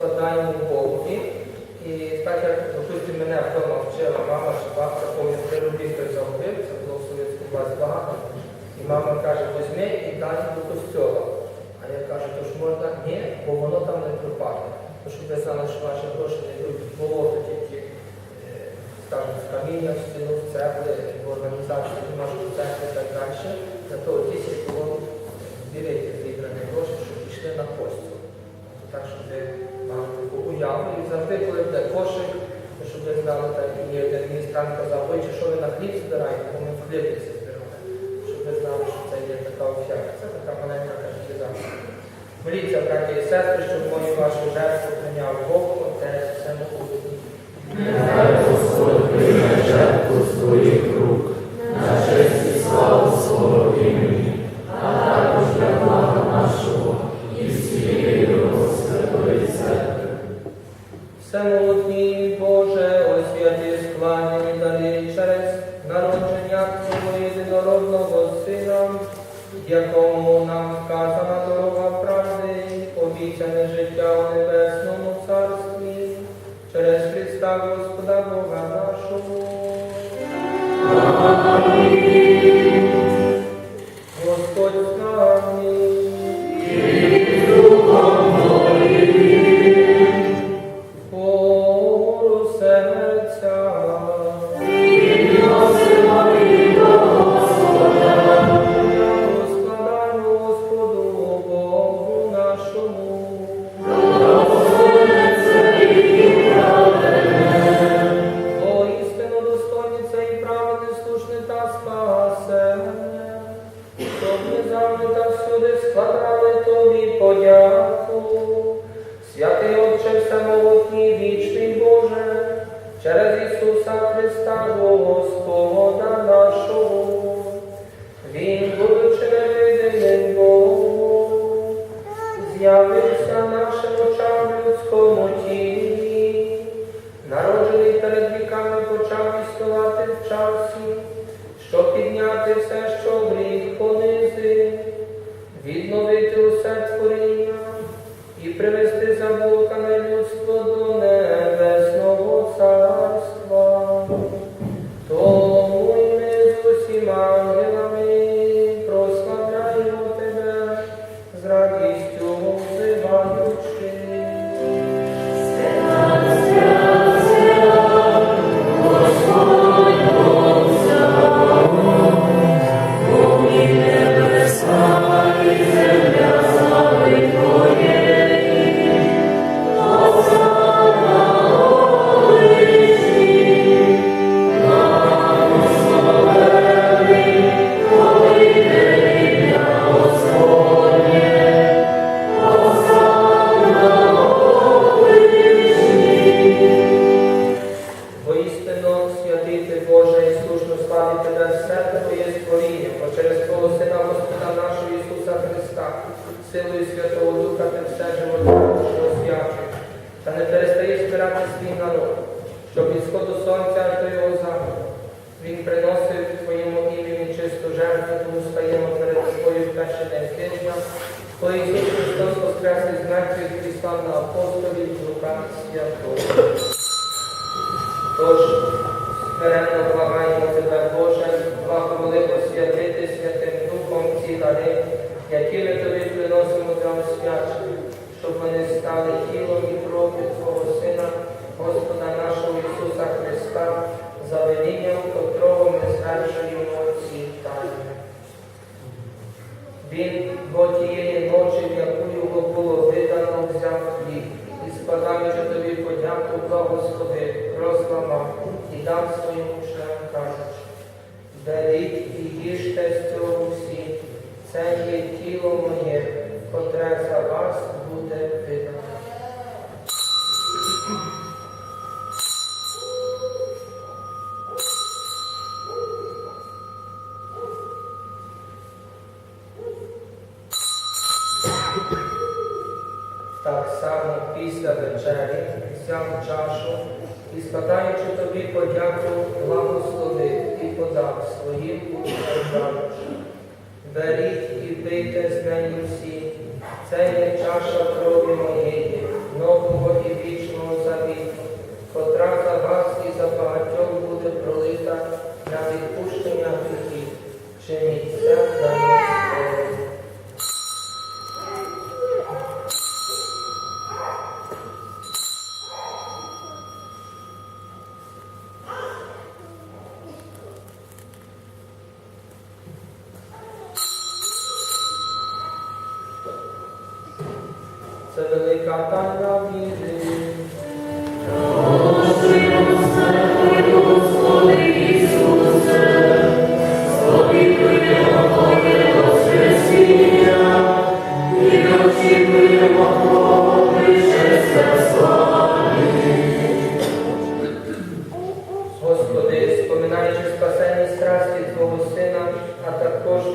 складаємо Богові. І так як, допустим, мене вдома вчила мама, що бабка повинна три рублі хтось загубив, це було в совєтську власть багато. І мама каже, візьми і дай до костьола. А я кажу, то ж можна? Ні, бо воно там не пропаде. То щоб ви знали, що ваші гроші не йдуть в болото тільки, е, скажімо, в каміння, в стіну, в цегли, в організацію, можуть в церкві і так далі. Того ті сільково зберіть зібрані гроші, щоб пішли на костю. Так, щоб ви мали таку уяву. І завжди, коли буде кошик, щоб ви знали, так і адміністрант казав, ой, чи що ви на хліб збираєте, бо ми в хлібниці збираємо, Щоб ви знали, що це є така офіра. Це така маленька катехізація. Моліться, браті і сестри, щоб мою вашу жертву прийняв Бог, Отець, все Нехай Господь якому нам вказана дорога правди, обіцяне життя у небесному царстві, через Христа Господа Бога нашого. Господь через Ісуса Христа, Господа нашого, Він, будучи невидимим Богом, з'явився нашим очам людському тілі, народжений перед віками почав існувати в часі, з усіма сходу сонця аж до його заходу. Він приносив Твоєму імені чисту жертву, тому стаємо перед тобою в перший день тижня, Христос воскрес із мертвих і слав на апостолів в руках святого. Тож, смиренно благаємо тебе, Боже, благоволи посвятити Святим Духом ці дари, які ми тобі приносимо для освячення, щоб вони стали тілом і кров'ю Твого Сина, Господа нашого Ісуса Христа, за велінням котрого ми звершуємо ці тайни. Він бо тієї ночі, в яку його було видано, взяв хліб, і складаючи тобі подяку, благослови, розламав і дав своїм учням, кажучи, беріть і їжте з цього всі, це є тіло моє, котре за вас буде видано. Так само після вечері взяв чашу і, складаючи тобі подяку, благословив подав своїм учням, беріть і пийте з неї всі, це є чаша крові моєї, нового і вічного завіту, котра за вас і за багатьом буде пролита на відпущення гріхів. Чиніть це за нас.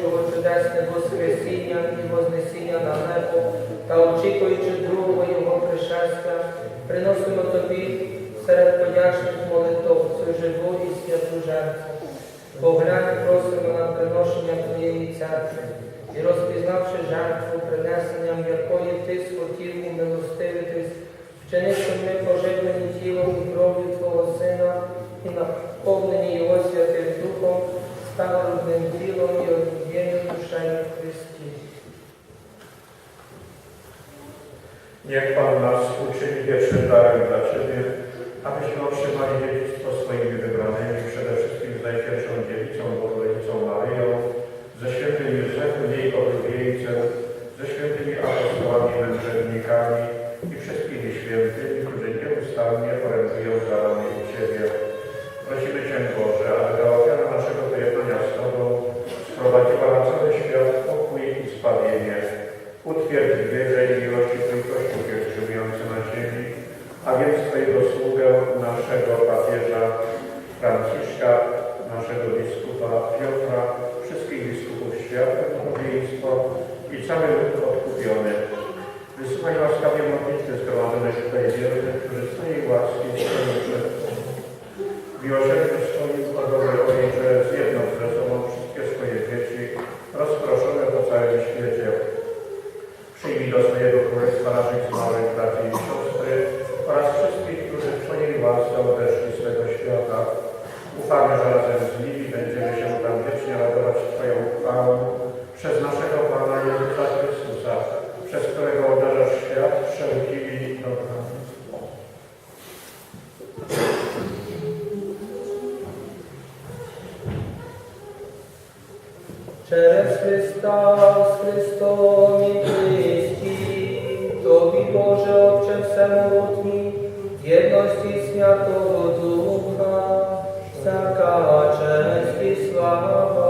Його чудесне Воскресіння і Вознесіння на небо, та очікуючи другого Його пришестя, приносимо Тобі серед подячних молитов цю живу і святу жертву. Поглянь, просимо на приношення Твоєї церкви і розпізнавши жертву, принесенням якої Ти схотів умилостивитись, вчини, щоб ми поживлені тілом і кров'ю Твого Сина і наповнені Його Святим Духом, стали одним тілом і однією душею в Христі. Niech Pan nas uczyni wiecznym darem dla Ciebie, abyśmy otrzymali dziedzictwo swoimi wybranymi, przede wszystkim z Najświętszą Dziewicą Bożenicą Maryją, ze świętym Józefem, jej oblubieńcem, ze świętymi apostołami mędrzewnikami i wszystkimi świętymi, którzy nieustannie orędują za nami Ciebie. A więc Twojego sługę, naszego papieża Franciszka, naszego biskupa Piotra, wszystkich biskupów świata, duchowieństwo i cały lud odkupiony. Wysłuchaj łaskawie modlitwy zgromadzonych tutaj wiernych, którzy z Twojej łaski stoją przed Ufamy, że razem z nimi będziemy się tam wiecznie radować Twoją chwałą przez naszego Pana Jezusa Chrystusa, przez którego obdarzasz świat wszelkimi dobrami. Через Христа, з Христом і Христі, Тобі, Боже, Отче Всемогутній, в єдності Святого Духа, всяка честь і слава